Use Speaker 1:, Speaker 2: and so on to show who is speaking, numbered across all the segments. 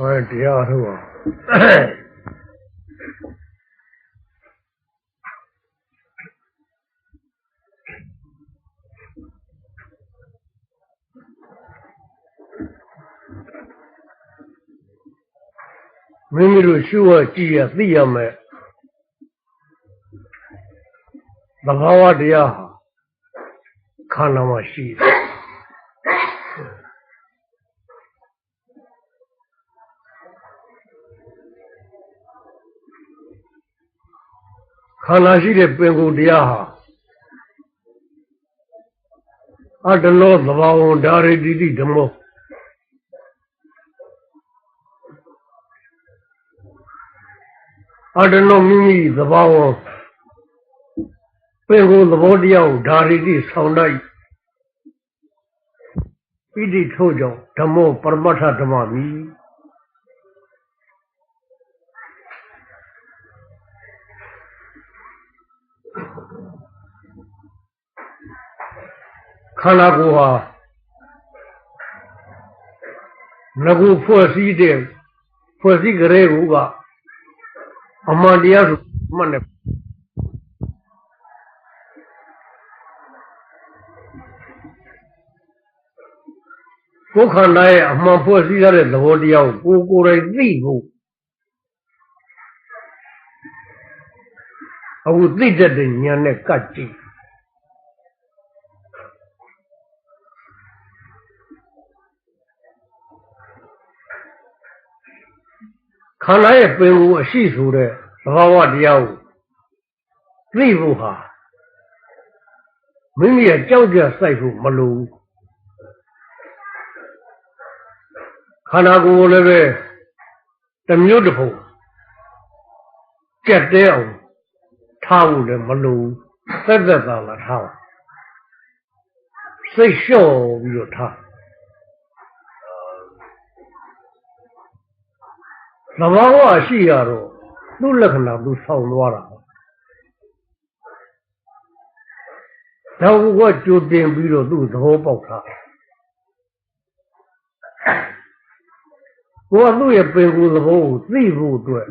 Speaker 1: ဟောတရားထုတ်အောင်မိမိတို့ရှုရကြည့်ရသိရမယ်သဘာဝတရားဟာခန္ဓာမှာရှိတယ် ခန္ဓာရှိတဲ့ပင်ကိုယ်တရားဟာအတ္တလောသဘာဝဓာရိတိတိဓမ္မောအတ္တလောမိမိသဘာဝပင်ကိုယ်သဘောတရားကိုဓာရိတိဆောင်တိုက်ဣတိထို့ကြောင့်ဓမ္မောပရမတ္ထဓမ္မမီ ခန္ဓာကိုယ်ဟာငကူဖွဲ့စည်းတဲ့ဖွဲ့စည်းကြတဲ့ကူကအမှန်တရားဆိုမှတ်နေကိုယ်ခန္ဓာရဲ့အမှန်ဖွဲ့စည်းရတဲ့သဘောတရားကိုကိုယ်ကိုယ်တိုင်သိဖို့ အခုသိတတ်တဲ့ဉာဏ်နဲ့ကတ်ကြည့်ခန္ဓာရဲ့ပင်ကိုယ်အရှိဆိုတဲ့သဘာဝတရားကိုသိဖို့ဟာမိမိရဲ့ကြောက်ကြစိုက်ဖို့မလိုဘူးခန္ဓာကိုယ်လည်းပဲတစ်မျိုးတစ်ပုံကြက်တဲအောင် ထားဖို့လည်းမလိုဘူးသက်သက်သာလာထားပါစိတ်လျှော့ပြီးတော့ထားသဘာဝရှိရတော့သူ့လက္ခဏာသူဆောင်သွားတာတော့ကကြိုတင်ပြီးတော့သူ့သဘောပေါက်တာကိုကသူ့ရဲ့ပင်ကိုယ်သဘောကိုသိဖို့အတွက်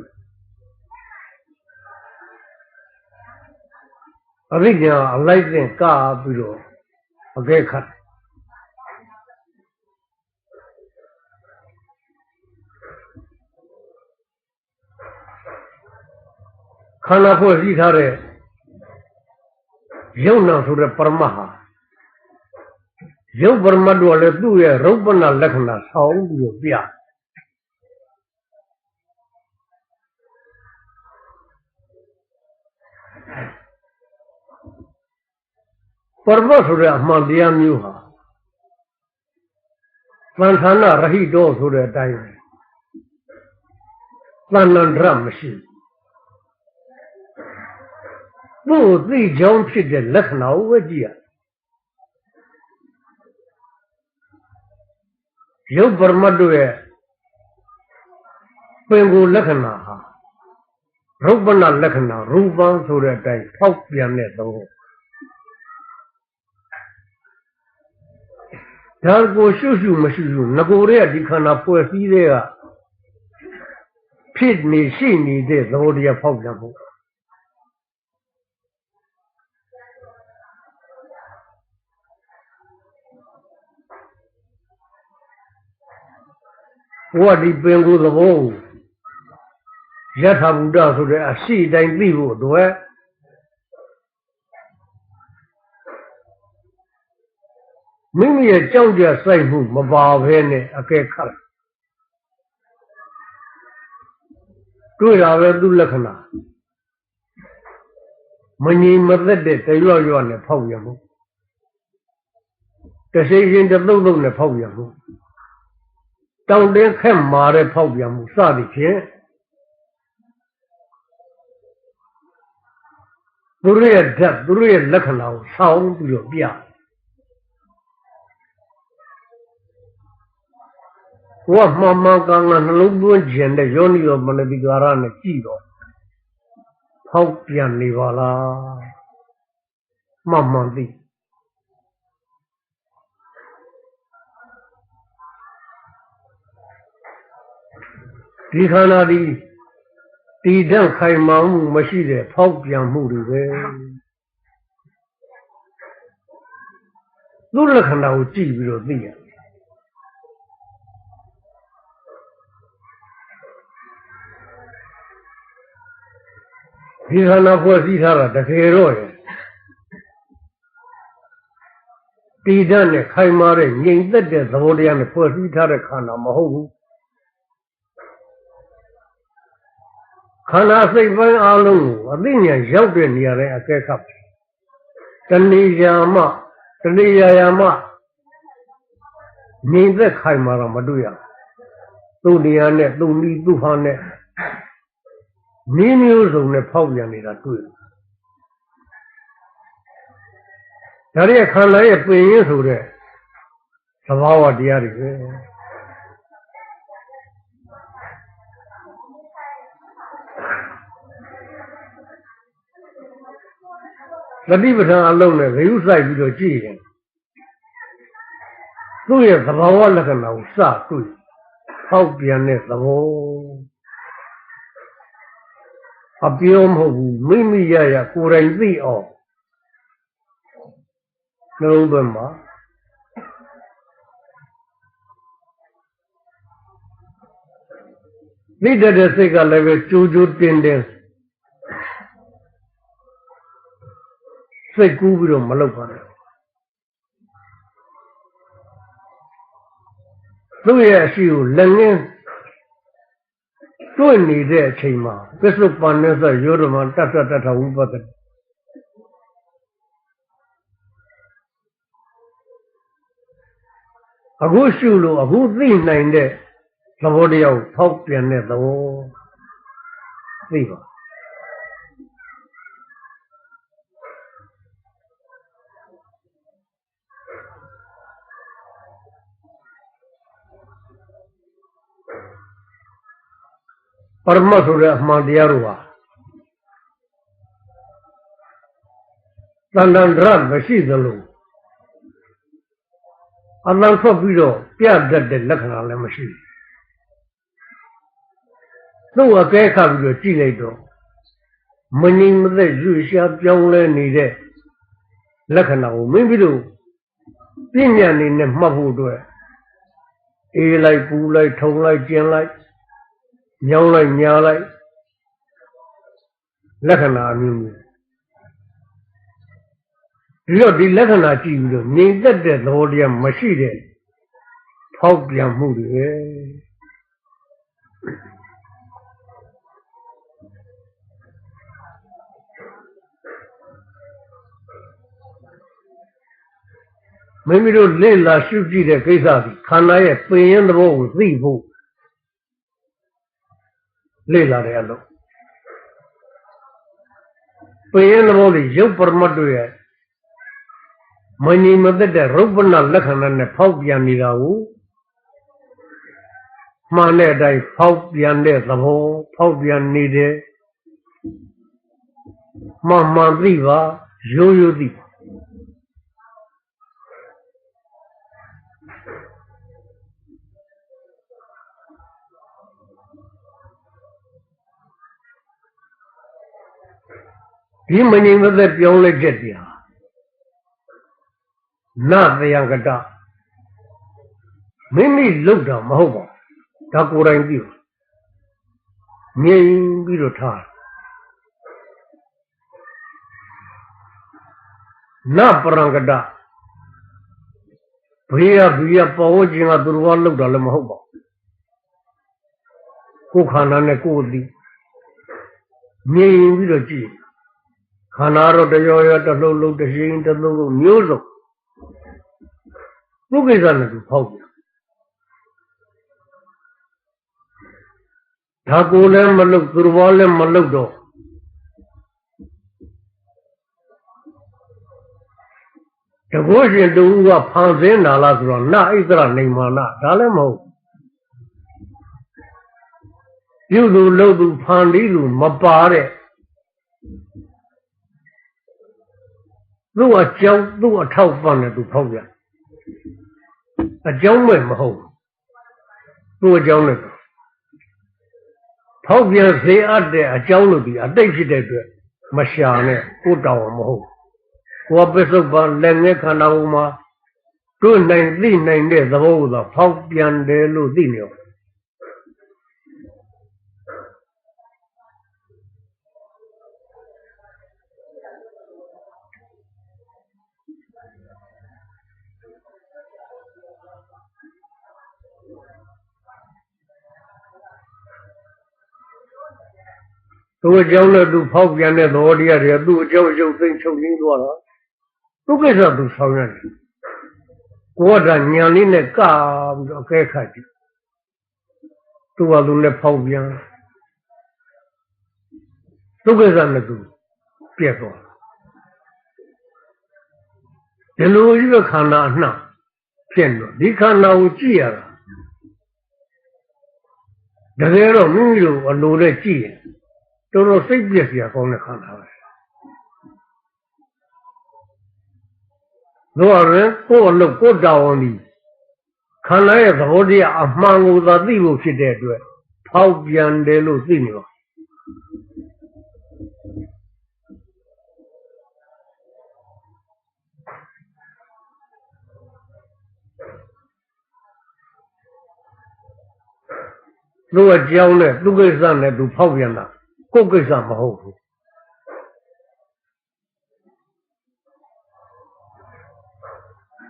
Speaker 1: အရိညာအလိုက်တင်ကပြီးတော့အကဲခတ်ခန္ဓာဖွဲ့စည်းထားတဲ့ယုံနာဆိုတဲ့ပရမတ်ဟာယုတ်ပရမတ်တို့ကလည်းသူ့ရဲ့ရုပ်ပနာလက္ခဏာဆောင်ပြီးတော့ပြ ပရမတ်ဆိုတဲ့အမှန်တရားမျိုးဟာသံဌာနရဟိတောဆိုတဲ့အတိုင်းသန္နန္ဒရမရှိဘူးသူ့သိကြောင်းဖြစ်တဲ့လက္ခဏာကိုပဲကြည့်ရရုပ်ပရမတ်တို့ရဲ့ပင်ကိုလက္ခဏာဟာရုပ်ပနာလက္ခဏာရူပံဆိုတဲ့အတိုင်းဖောက်ပြန်တဲ့သဘော ဒါကိုရှုရှုမရှိရှုငကိုရဲ့ဒီခန္ဓာဖွဲ့စည်းတဲ့ကဖြစ်နေရှိနေတဲ့သဘောတရားဖောက်ပြန်ဖို့ဘဝဒီပင်ကိုယ်သဘောကိုယထာဘုဒ္ဓဆိုတဲ့အရှိတိုင်းသိဖို့အတွက် မိမိရဲ့ကြောက်ကြစိုက်မှုမပါဘဲနဲ့အကဲခတ်တွေ့တာပဲသူ့လက္ခဏာမငြိမ်မသက်တဲ့တရွရွနဲ့ဖောက်ရမှုတရှိရင်တသုတ်သုတ်နဲ့ဖောက်ရမှုတောင်တင်းခက်မာတဲ့ဖောက်ပြန်မှုစသည်ဖြင့်သူတို့ရဲ့ဓာတ်သူတို့ရဲ့လက္ခဏာကိုဆောင်းပြီးတော့ပြ ဘဝမှန်မှန်ကန်ကန်နှလုံးသွင်းခြင်းတဲ့ယောနိရောမနတိကာရနဲ့ကြည့်တော့ဖောက်ပြန်နေပါလားမှန်မှန်သိဒီခန္ဓာဒီတည်တံ့ခိုင်မာမှုမရှိတဲ့ဖောက်ပြန်မှုတွေပဲသူ့လက္ခဏာကိုကြည့်ပြီးတော့သိရတယ် ဒီခန္ဓာဖွဲ့စည်းထားတာတကယ်တော့ရဲ့တည်တတ်နဲ့ခိုင်မာတဲ့ငြိမ်သက်တဲ့သဘောတရားနဲ့ဖွဲ့စည်းထားတဲ့ခန္ဓာမဟုတ်ဘူးခန္ဓာစိတ်ပိုင်းအလုံးကိုအသိဉာဏ်ရောက်တဲ့နေရာတိုင်းအကဲခတ်တဏှာမတဏှာယာမငြိမ်သက်ခိုင်မာတော့မတွေ့ရဘူးသူ့နေရာနဲ့သူ့နီးသူ့ဟာနဲ့ နည်းမျိုးစုံနဲ့ဖောက်ပြန်နေတာတွေ့တယ်ဒါရဲ့ခန္ဓာရဲ့ပင်ရင်းဆိုတဲ့သဘာဝတရားတွေပဲသတိပဋ္ဌာန်အလုံးနဲ့ဂယုစိုက်ပြီးတော့ကြည့်ရင်သူ့ရဲ့သဘာဝလက္ခဏာကိုစတွေ့ဖောက်ပြန်တဲ့သဘော အပြောမဟုတ်ဘူးမိမိရရကိုယ်တိုင်သိအောင်နှလုံးသွင်းပါမိတ္တတဲ့စိတ်ကလည်းပဲကြိုးကြိုးတင်တင်စိတ်ကူးပြီးတော့မလုပ်ပါနဲ့သူ့ရဲ့အရှိကိုလက်ငင်း တွေ့နေတဲ့အချိန်မှာပစ္စုပန်နဲ့ဆိုရောဓမတတ္တတထဝိပဿနာအခုရှုလို့အခုသိနိုင်တဲ့သဘောတရားကိုဖောက်ပြန်တဲ့သဘောသိပါ ပရမတ်ဆိုတဲ့အမှန်တရားတို့ဟာတန်တန်ရမရှိသလိုအလံထွက်ပြီးတော့ပြတတ်တဲ့လက္ခဏာလည်းမရှိဘူးသူ့အကဲခတ်ပြီးတော့ကြည့်လိုက်တော့မငြိမ်မသက်ရွှေရှားပြောင်းလဲနေတဲ့လက္ခဏာကိုမင်းပြီးတော့ပြဉ္ညာနေနဲ့မှတ်ဖို့အတွက်အေးလိုက်ပူလိုက်ထုံလိုက်ကျင်လိုက် ညောင်းလိုက်ညာလိုက်လက္ခဏာအမျိုးမျိုးဒီတော့ဒီလက္ခဏာကြည့်ပြီးတော့ငြိမ်သက်တဲ့သဘောတရားမရှိတဲ့ဖောက်ပြန်မှုတွေပဲမိမိတို့လေ့လာရှုကြည့်တဲ့ကိစ္စဒီခန္ဓာရဲ့ပင်ရင်းသဘောကိုသိဖို့ လေ့လာတဲ့အလုပ်ပင်ရင်းသဘောလေးရုပ်ပရမတ်တို့ရဲ့မငြိမ်မသက်တဲ့ရုပ်ပနလက္ခဏာနဲ့ဖောက်ပြန်နေတာကိုမှန်တဲ့အတိုင်းဖောက်ပြန်တဲ့သဘောဖောက်ပြန်နေတဲ့မှန်မှန်သိပါရိုးရိုးသိပါ ဒီမငြိမ်မသက်ပြောင်းလဲချက်တရားနတယံကတမိမိလုတ်တာမဟုတ်ပါဘူးဒါကိုယ်တိုင်သိပါငြိမ်ပြီးတော့ထားနပရံကတဘေးရဘေးရပေါ်ဝချင်းကသူတော်ဘာလုတ်တာလည်းမဟုတ်ပါဘူးကိုယ်ခန္ဓာနဲ့ကိုယ်သိငြိမ်ပြီးတော့ကြည့် ခန္ဓာတော့တရောရောတလုံးလုံးတရှိန်တလုံးလုံးမျိုးစုံသူ့ကိစ္စနဲ့သူဖောက်ပြန်ဒါကိုလည်းမလုတ်သူတော်လည်းမလုတ်တော့တကောရှင်တူကဖန်ဆင်းတာလားဆိုတော့နဣသရနေမာနဒါလည်းမဟုတ်ပြုသူလုတ်သူဖန်ပြီးသူမပါတဲ့ သူ့အကြောင်းသူ့အထောက်ပံ့နဲ့သူဖောက်ပြန်အကြောင်းမဲ့မဟုတ်သူ့အကြောင်းနဲ့ဖောက်ပြန်စေအပ်တဲ့အကြောင်းလို့ဒီအတိတ်ဖြစ်တဲ့အတွက်မရှာနဲ့ကိုယ်တောင်းမဟုတ်ကိုယ်ပစ္စုပန်လက်ငယ်ခန္ဓာကိုယ်မှာတွေ့နိုင်သိနိုင်တဲ့သဘောကိုဖောက်ပြန်တယ်လို့သိနေရော သူအကြောင်းနဲ့သူဖောက်ပြန်တဲ့သဘောတရားတွေကသူ့အကြောင်းရုပ်သိမ်းချုပ်ငင်းသွားတာသူကိစ္စသူဆောင်ရတယ်ကိုယ်ကညာလေးနဲ့ကပြီးတော့အကဲခတ်ကြည့်သူကသူနဲ့ဖောက်ပြန်သူကိစ္စနဲ့သူပြက်သွားဒီလိုကြီးပဲခန္ဓာအနှံ့ဖြစ်တော့ဒီခန္ဓာကိုကြည့်ရတာတကယ်တော့မိမိတို့အလိုနဲ့ကြည့်ရင် တော်တော်စိတ်ပြည့်စရာကောင်းတဲ့ခန္ဓာပဲတို့ရင်ကိုယ်အလုပ်ကိုယ်တောင်းပြီးခန္ဓာရဲ့သဘောတရားအမှန်ကိုသာသိဖို့ဖြစ်တဲ့အတွက်ဖောက်ပြန်တယ်လို့သိနေပါသူ့အကြောင်းနဲ့သူ့ကိစ္စနဲ့သူဖောက်ပြန်တာ ကိုယ်ကိစ္စမဟုတ်ဘူး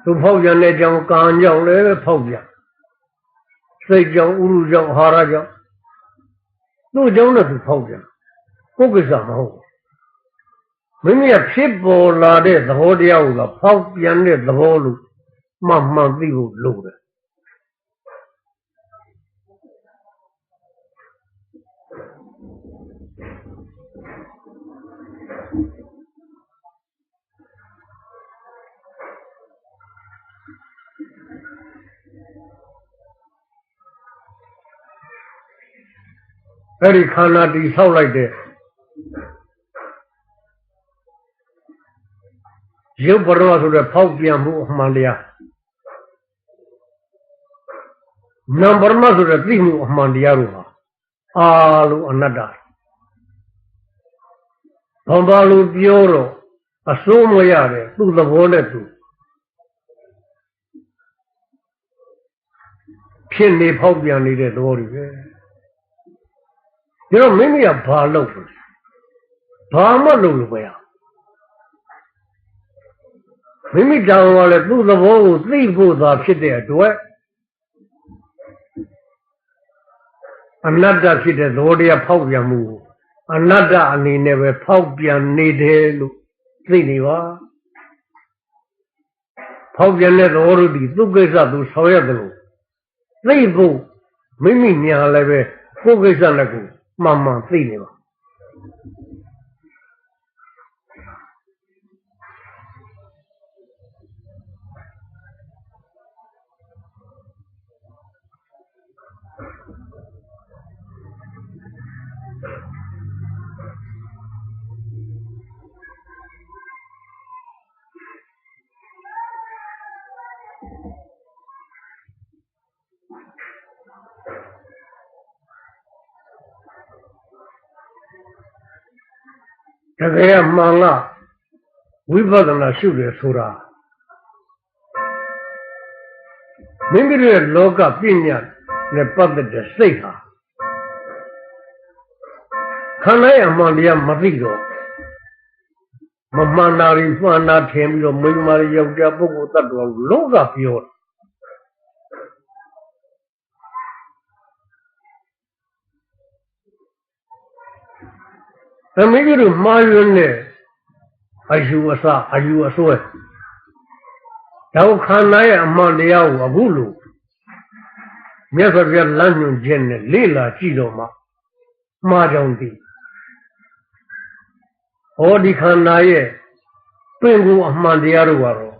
Speaker 1: သူဖောက်ပြန်တဲ့အကြောင်းကံကြောင့်လည်းဖောက်ပြန်စိတ်ကြောင့်ဥရုကြောင့်ဟာရကြောင့်သူ့အကြောင်းနဲ့သူဖောက်ပြန်ကိုယ်ကိစ္စမဟုတ်ဘူးမိမိကဖြစ်ပေါ်လာတဲ့သဘောတရားကိုဖောက်ပြန်တဲ့သဘောလို့မှန်မှန်သိဖို့လိုတယ် အဲ့ဒီခန္ဓာတိဆောက်လိုက်တဲ့ရုပ်ပရောဆိုတဲ့ဖောက်ပြန်မှုအမှန်တရားနံပါတ်မဆိုတဲ့သိမှုအမှန်တရားတို့ဟာအာလို့အနတ္တဘာဘာလို့ပြောတော့အစိုးမရတယ်သူ့သဘောနဲ့သူဖြစ်နေဖောက်ပြန်နေတဲ့သဘောတွေပဲ ဒါတော့မိမိကဘာလုပ်လဲဘာမှလုပ်လို့မရမိမိတောင်းရလဲသူ့သဘောကိုသိဖို့သာဖြစ်တဲ့အတွက်အနတ္တဖြစ်တဲ့သဘောတရားဖောက်ပြန်မှုအနတ္တအနေနဲ့ပဲဖောက်ပြန်နေတယ်လို့သိနေပါဖောက်ပြန်တဲ့သဘောတို့ဒီသူ့ကိစ္စသူဆောင်ရတယ်လို့သိဖို့မိမိညာလည်းပဲကိုယ်ကိစ္စနဲ့ကိုယ် 慢慢醉了 တကယ်မှန်ကဝိပဿနာရှုတယ်ဆိုတာမိမိတို့ရဲ့လောကပညာနဲ့ပတ်သက်တဲ့စိတ်ဟာခန္ဓာရဲ့အမှန်တရားမသိတော့မမှန်တာတွေမှန်တာထင်ပြီးတော့မိမာရီယောက်ျားပုဂ္ဂိုလ်တ attva လောကပြောတာ သမီးတို့မှားယွင်းတဲ့အယူအဆအယူအဆွဲတော့ခန္ဓာရဲ့အမှန်တရားကိုအခုလို့မြတ်စွာဘုရားလမ်းညွှန်ခြင်းနဲ့လေ့လာကြည့်တော့မှမှားကြောင်သိဟောဒီခန္ဓာရဲ့ပင်ကိုအမှန်တရားတို့ကတော့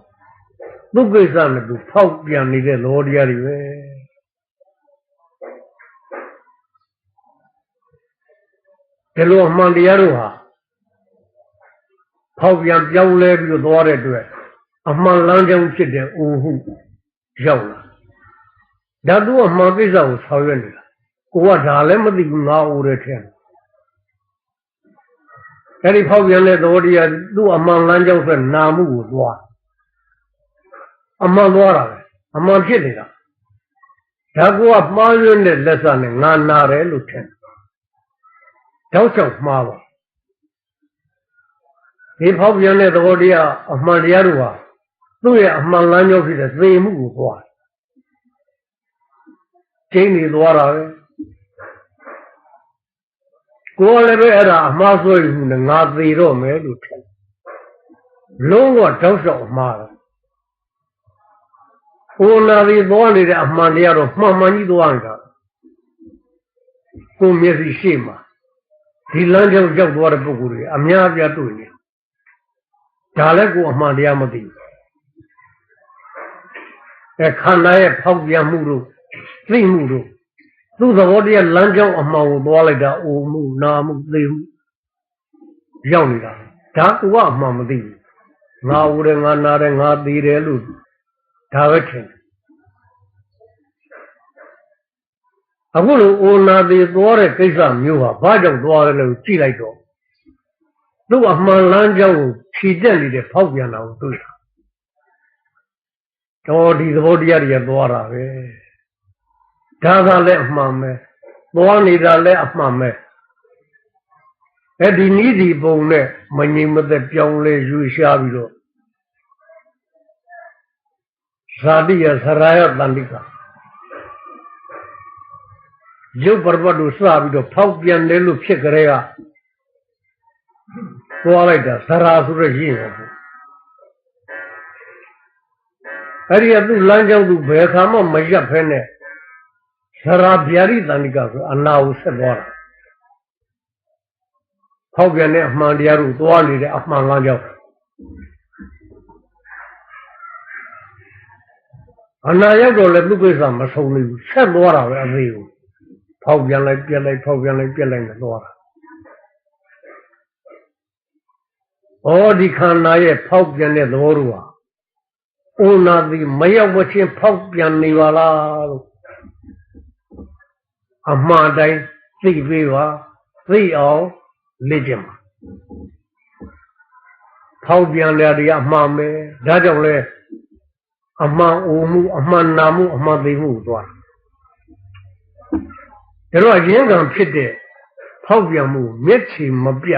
Speaker 1: ဒုက္ခိစ္စနဲ့သူဖောက်ပြန်နေတဲ့လောတရားတွေပဲ ဒီလိုအမှန်တရားတို့ဟာဖောက်ပြန်ပြောင်းလဲပြီးတော့သွားတဲ့အတွက်အမှန်လမ်းကြောင်းဖြစ်တဲ့အိုဟုရောက်လာဓာတုအမှန်ကိစ္စကိုဆောင်ရွက်နေတာကိုကဒါလည်းမသိဘူးငါအိုတယ်ထင်အဲ့ဒီဖောက်ပြန်တဲ့သဘောတရားသူ့အမှန်လမ်းကြောင်းဆိုနာမှုကိုသွားအမှန်သွားတာပဲအမှန်ဖြစ်နေတာဒါကမှားရွံ့တဲ့လက်စနဲ့ငါနာတယ်လို့ထင် တောက်ချောက်မှားပါဒီဖောက်ပြန်တဲ့သဘောတရားအမှန်တရားတို့ဟာသူ့ရဲ့အမှန်လမ်းကြောင်းဖြစ်တဲ့သေမှုကိုသွားကျင်းနေသွားတာပဲကိုယ်လည်းပဲအဲ့ဒါအမှားဆွဲယူနေငါသေတော့မယ်လို့ထင်လုံးဝတောက်လျှောက်အမှားတယ်ဟိုနာပြီးသွားနေတဲ့အမှန်တရားတော့မှန်မှန်ကြီးသွားနေတာကိုမျက်စိရှိမှ ဒီလမ်းကြောင်းရောက်သွားတဲ့ပုဂ္ဂိုလ်တွေအများအပြားတွေ့နေဒါလည်းကိုအမှန်တရားမသိဘူးအဲခန္ဓာရဲ့ဖောက်ပြန်မှုတို့သိမှုတို့သူ့သဘောတရားလမ်းကြောင်းအမှန်ကိုသွားလိုက်တာအိုမှုနာမှုသိမှုရောက်နေတာဒါကကအမှန်မသိဘူးငါဦးတယ်ငါနာတယ်ငါသိတယ်လို့ဒါပဲထင်တယ် အခုလိုအိုနာသေးသွားတဲ့ကိစ္စမျိုးဟာဘာကြောင့်သွားတယ်လို့ကြည့်လိုက်တော့သူ့အမှန်လမ်းကြောင်းကိုဖြည့်တက်နေတဲ့ဖောက်ပြန်တာကိုတွေ့တာတော်ဒီသဘောတရားတွေသွားတာပဲဒါကလည်းအမှန်ပဲသွားနေတာလည်းအမှန်ပဲအဲ့ဒီနည်းဒီပုံနဲ့မငြိမ်မသက်ပြောင်းလဲယူရှားပြီးတော့ဇာတိယသရာယတန္တိက ရုပ်ပရပတ်တို့စပြီးတော့ဖောက်ပြန်တယ်လို့ဖြစ်ကြတဲ့ကသွားလိုက်တာသရာဆိုရရှိရင်ပေါ့အဲ့ဒီကသူ့လမ်းကြောင်းသူဘယ်ခါမှမရက်ဖဲနဲ့သရာဗျာရိတန္တိကဆိုအနာကိုဆက်သွားတာဖောက်ပြန်တဲ့အမှန်တရားတို့သွားနေတဲ့အမှန်လမ်းကြောင်းအနာရောက်တော့လည်းသူ့ကိစ္စမဆုံးနိုင်ဘူးဆက်သွားတာပဲအသေးကို ဖောက်ပြန်လိုက်ပြက်လိုက်ဖောက်ပြန်လိုက်ပြက်လိုက်နဲ့သွားတာဩဒီခန္ဓာရဲ့ဖောက်ပြန်တဲ့သဘောတို့ဟာအိုနာတိမရောက်မချင်းဖောက်ပြန်နေပါလားလို့အမှားတိုင်းသိပေးပါသိအောင်လေ့ကျင့်ပါဖောက်ပြန်တယ်တွေအမှားမယ်ဒါကြောင့်လဲအမှန်အိုမှုအမှန်နာမှုအမှန်သိမှုကိုသွား ဒါတော့ရင်းကံဖြစ်တဲ့ဖောက်ပြန်မှုမျက်ခြေမပြ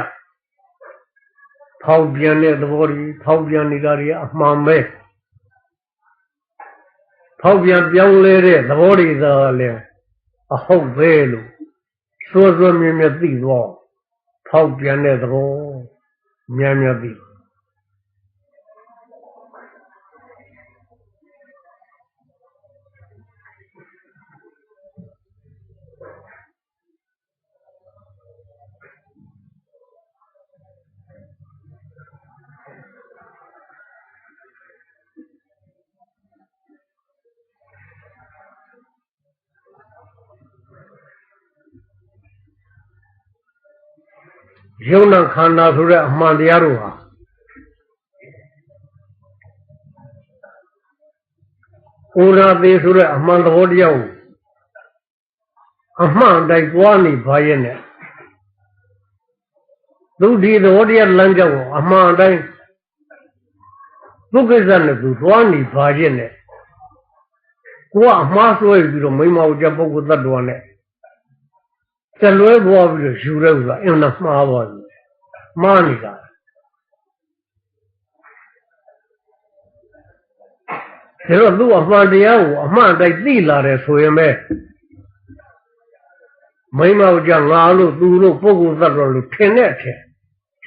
Speaker 1: ဖောက်ပြန်တဲ့သဘောတွေဖောက်ပြန်နေတာတွေအမှန်ပဲဖောက်ပြန်ပြောင်းလဲတဲ့သဘောတွေသာလည်းအဟုတ်ပဲလို့စွစွမြင်မြင်သိတော့ဖောက်ပြန်တဲ့သဘောမြန်မြန်သိ ယုံနာခန္ဓာဆိုတဲ့အမှန်တရားတို့ဟာဩရာသေးဆိုတဲ့အမှန်သဘောတရားကိုအမှန်တိုင်းကြွားနေပါရဲ့နဲ့သူဒီသဘောတရားလမ်းကြောင်းကိုအမှန်တိုင်းသူကိစ္စနဲ့သူသွားနေပါရဲ့နဲ့ကိုကအမှားဆွဲပြီးတော့မိမအောင်ကြပုဂ္ဂိုလ်တ attva နဲ့ တလွဲသွားပြီးတော့ယူတဲ့ဥစ္စာအင်နာမှားသွားပြီမှားနေတာဒါတော့သူ့အမှန်တရားကိုအမှန်တိုင်းသိလာတယ်ဆိုရင်ပဲမိမတို့ကြငါလို့သူလို့ပုဂ္ဂိုလ်သတ္တဝါလို့ထင်တဲ့အထင်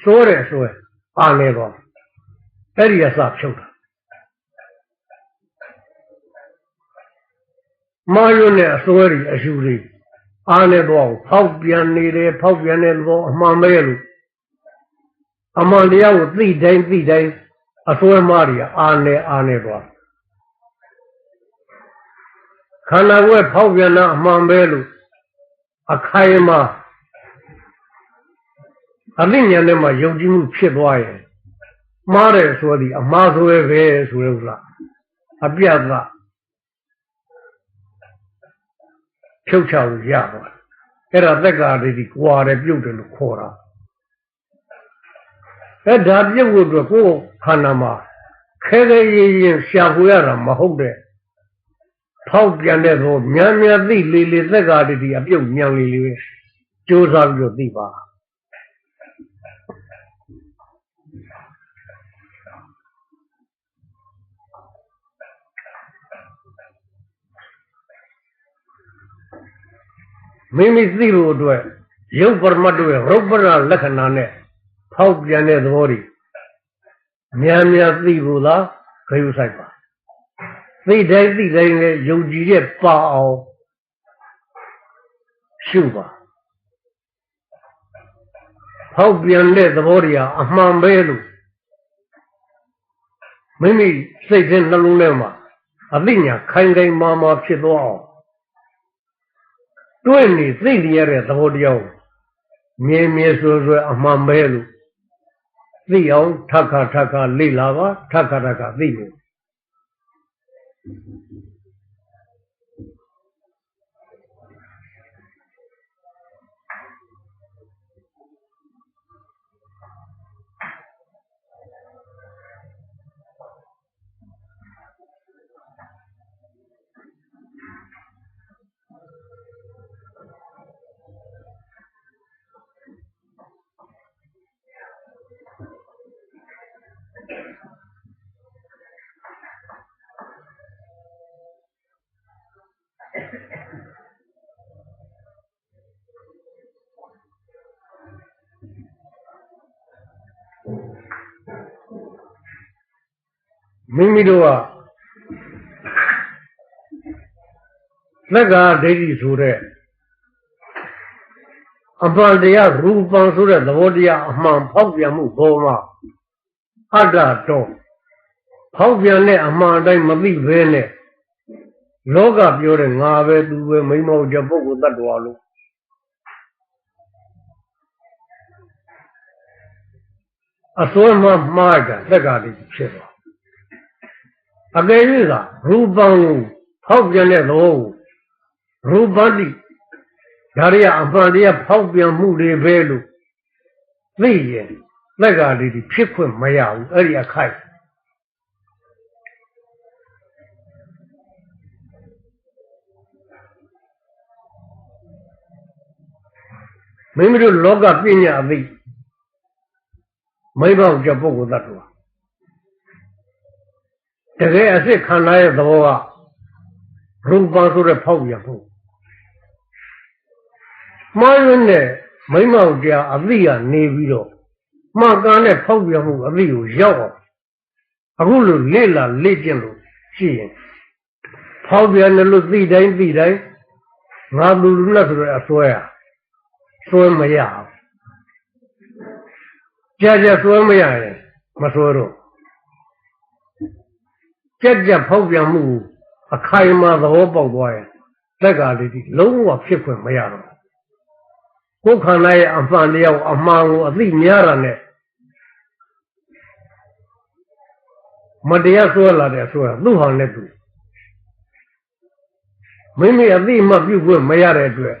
Speaker 1: စိုးတယ်ဆိုရင်အာနေတော့အဲ့ဒီအစဖြုတ်တာမာယုနဲ့အစွဲတွေအယူတွေ အားနဲ့တော့ဖောက်ပြန်နေတယ်ဖောက်ပြန်တဲ့ဘောအမှန်ပဲလို့အမှန်တရားကိုသိတိုင်းသိတိုင်းအစွဲမားတွေအားနဲ့အားနဲ့တော့ခန္ဓာကိုယ်ဖောက်ပြန်တာအမှန်ပဲလို့အခိုင်အမာအသိဉာဏ်နဲ့မှယုံကြည်မှုဖြစ်သွားရင်မှားတယ်ဆိုသည်အမှားဆိုပဲဆိုရလို့လားအပြတ်က ဖြုတ်ချလို့ရပါတယ်အဲ့ဒါသက်္ကာဒိဋ္ဌိကွာတယ်ပြုတ်တယ်လို့ခေါ်တာအဲ့ဒါပြုတ်ဖို့အတွက်ကိုယ်ခန္ဓာမှာခဲခဲရင်ရင်ရှာဖွေရတာမဟုတ်တဲ့ဖောက်ပြန်တဲ့သောမြန်မြန်သိလေလေသက်္ကာဒိဋ္ဌိအပြုတ်မြန်လေလေပဲကြိုးစားပြီးတော့သိပါ မိမိသိဖို့အတွက်ရုပ်ပရမတ်တို့ရဲ့ရုပ်ပရလက္ခဏာနဲ့ဖောက်ပြန်တဲ့သဘောတွေမြန်မြန်သိဖို့သာခရုဆိုင်ပါသိတိုင်းသိတိုင်းလည်းယုံကြည်ရဲ့ပါအောင်ရှုပါဖောက်ပြန်တဲ့သဘောတွေဟာအမှန်ပဲလို့မိမိစိတ်ထဲနှလုံးထဲမှာအသိဉာဏ်ခိုင်ခိုင်မာမာဖြစ်သွားအောင် တွေ့နေသိနေရတဲ့သဘောတရားကိုမြင်မြင်ဆိုဆိုအမှန်ပဲလို့သိအောင်ထပ်ခါထပ်ခါလေ့လာပါထပ်ခါထပ်ခါသိနေ မိမိတို့ကသက္ကာဒိဋ္ဌိဆိုတဲ့အမှန်တရားရူပံဆိုတဲ့သဘောတရားအမှန်ဖောက်ပြန်မှုဘောမှာအတ္တတော့ဖောက်ပြန်တဲ့အမှန်အတိုင်းမသိဘဲနဲ့လောကပြောတဲ့ငါပဲသူပဲမိမောကြပုဂ္ဂိုလ်တ attva လို့အစွမ်းမမှားကြသက္ကာဒိဋ္ဌိဖြစ်သွား အကယ်၍သာရူပံကိုဖောက်ပြန်တဲ့သဘောကိုရူပတိဒါရီကအမှန်တရားဖောက်ပြန်မှုတွေပဲလို့သိရင်လက်ကလေးတွေဖြစ်ခွင့်မရဘူးအဲ့ဒီအခိုက်မိမိတို့လောကပညာအသိမိဘကြပုဂ္ဂိုလ်တ attva တကယ်အစ်စ်ခန္ဓာရဲ့သဘောကရူပဆိုတဲ့ဖောက်ပြန်မှုမှားရင်းနဲ့မိမောင်တရားအသိကနေပြီးတော့မှားကန်တဲ့ဖောက်ပြန်မှုအသိကိုရောက်အောင်အခုလိုလေ့လာလေ့ကျင့်လို့ရှိရင်ဖောက်ပြန်တယ်လို့သိတိုင်းသိတိုင်းငါလူလူနဲ့ဆိုတဲ့အစွဲอ่ะစွဲမရဘူးကြာကြာစွဲမရရင်မစွဲတော့ ကြက်ကြက်ဖောက်ပြန်မှုအခိုင်အမာသဘောပေါက်သွားရင်တက်ကလေးဒီလုံးဝဖြစ်ခွင့်မရတော့ကိုယ်ခန္ဓာရဲ့အမှန်တရားအမှန်ကိုအသိများတာနဲ့မတရားဆွဲလာတဲ့ဆွဲသူ့ဟောင်းနဲ့သူမိမိအသိမှပြုတ်ခွင့်မရတဲ့အတွက်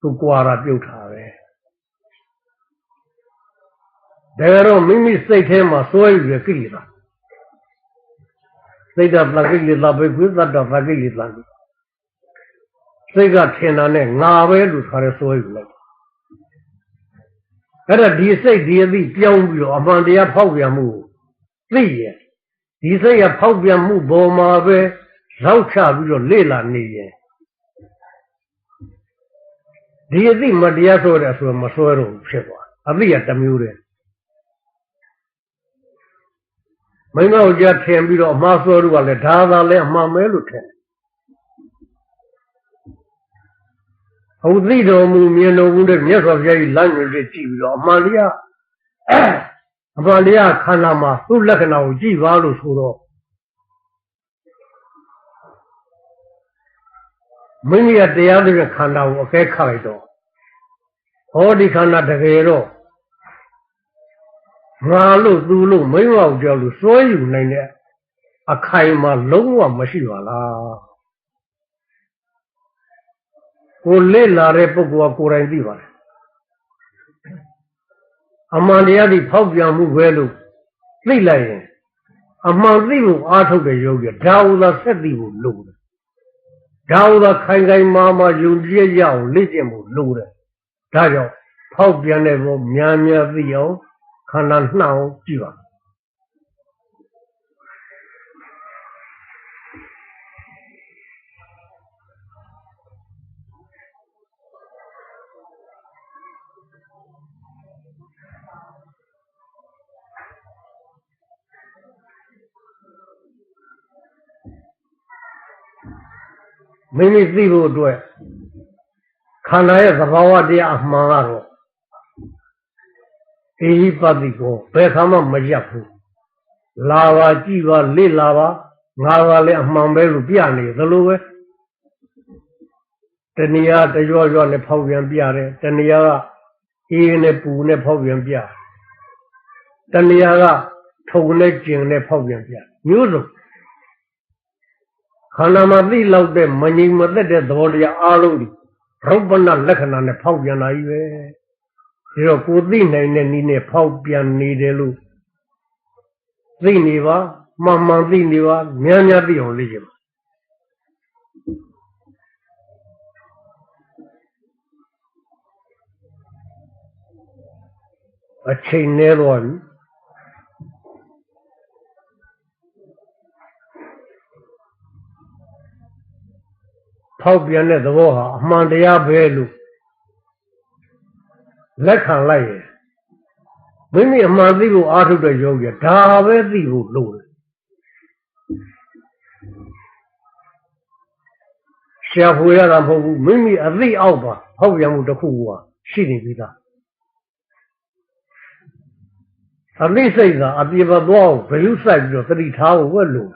Speaker 1: သူကြွာတာပြုတ်တာပဲဒါတော့မိမိစိတ်ထဲမှာစွဲယူရကိလေသာ စိတ်ကသကိလေသာပဲကွသတ္တသကိလေသာစိတ်ကထင်တာနဲ့ငါပဲလို့ဆိုရဲစွဲယူလိုက်အဲ့ဒါဒီစိတ်ဒီအသည့်ပြောင်းပြီးတော့အမှန်တရားဖောက်ပြန်မှုသိရဲ့ဒီစိတ်ရဖောက်ပြန်မှုပေါ်မှာပဲရောက်ချပြီးတော့လေ့လာနေရဲ့ဒီအသည့်မတရားဆိုတဲ့ဆိုမဆွဲတော့ဖြစ်သွားအသည့်ကတစ်မျိုးတည်း မိမကိုကြထင်ပြီးတော့အမှားဆွဲလို့ကလည်းဒါသာလည်းအမှားမဲလို့ထင်ဟုတ်သိတော်မူမြင်တော်မူတဲ့မြတ်စွာဘုရားကြီးလမ်းညွှန်တွေကြည့်ပြီးတော့အမှန်တရားအမှန်တရားခန္ဓာမှာသူ့လက္ခဏာကိုကြည့်ပါလို့ဆိုတော့မိမိရဲ့တရားတွေခန္ဓာကိုအကဲခတ်လိုက်တော့ဟောဒီခန္ဓာတကယ်တော့ ငါလို့သူလို့မိမ့်မောက်ကြောက်လို့စွဲယူနိုင်တဲ့အခိုင်မှာလုံးဝမရှိပါလားကိုလေ့လာတဲ့ပုဂ္ဂိုလ်ကကိုယ်တိုင်သိပါတယ်အမှန်တရားဒီဖောက်ပြန်မှုပဲလို့သိလိုက်ရင်အမှန်သိဖို့အားထုတ်တဲ့ယောဂီဒါဥသာဆက်သိဖို့လိုတယ်ဒါဥသာခိုင်ခိုင်မာမာယုံကြည်ရအောင်လေ့ကျင့်ဖို့လိုတယ်ဒါကြောင့်ဖောက်ပြန်တဲ့ဘောများများသိအောင်ခ န္ဓာနှောင်ကြည့်ပါမိမိသိဖို့အတွက်ခန္ဓာရဲ့သဘာဝတရားအမှန်ကတော့ အေဟိပတိကိုဘယ်ခါမှမရပ်ဘူးလာပါကြည့်ပါလေ့လာပါငါပါလေအမှန်ပဲလို့ပြနေသလိုပဲတဏှာတရွရွနဲ့ဖောက်ပြန်ပြတယ်တဏှာကအေးနဲ့ပူနဲ့ဖောက်ပြန်ပြတဏှာကထုံနဲ့ကျင်နဲ့ဖောက်ပြန်ပြမျိုးစုံခန္ဓာမှာသိလောက်တဲ့မငြိမ်မသက်တဲ့သဘောတရားအားလုံးဒီရုပ်ပနလက္ခဏာနဲ့ဖောက်ပြန်လာကြီးပဲ ဒီတော့ကိုသိနိုင်တဲ့နည်းနဲ့ဖောက်ပြန်နေတယ်လို့သိနေပါမှန်မှန်သိနေပါများများသိအောင်လေ့ကျင့်ပါအချိန်နည်းတော့ပြီဖောက်ပြန်တဲ့သဘောဟာအမှန်တရားပဲလို့ လက်ခံလိုက်ရင်မိမိအမှန်သိဖို့အားထုတ်တဲ့ယောဂီဒါပဲသိဖို့လိုတယ်ရှာဖွေရတာမဟုတ်ဘူးမိမိအသိအောက်ပါဖောက်ပြန်မှုတစ်ခုကရှိနေပြီသားအသိစိတ်ကအပြေပသွားကိုဘယ်လိုစိုက်ပြီးတော့သတိထားဖို့ဝက်လို့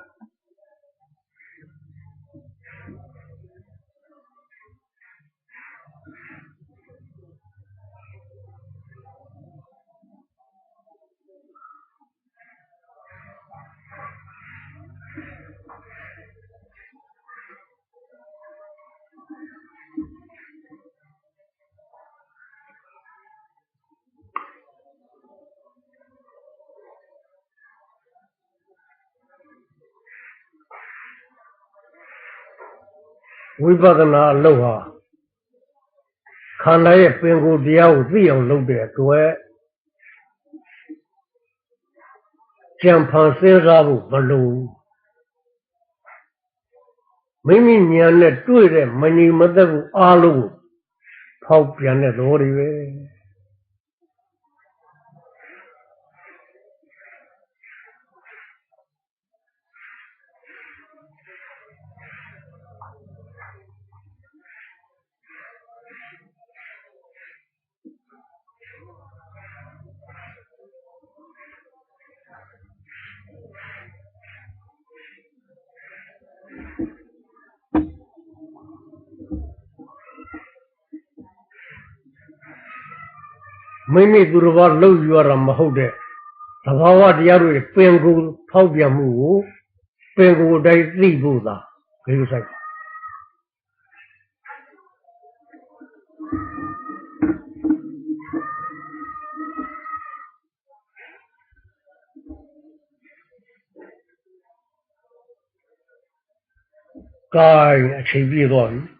Speaker 1: ဝိပဿနာအလုပ်ဟာခန္ဓာရဲ့ပင်ကိုယ်တရားကိုသိအောင်လုပ်တဲ့အတွက်ကြံဖန်စဉ်းစားဖို့မလိုဘူးမိမိဉာဏ်နဲ့တွေ့တဲ့မငြိမ်မသက်ဘူးအားလုံးကိုဖောက်ပြန်တဲ့သဘောတွေပဲ မိမိသူတစ်ပါးလှုပ်ယူရတာမဟုတ်တဲ့သဘာဝတရားတွေပင်ကိုယ်ဖောက်ပြန်မှုကိုပင်ကိုယ်အတိုင်းသိဖို့သာဒီလိုဆိုင်ကိုင်းအချိန်ပြည့်သွားပြီ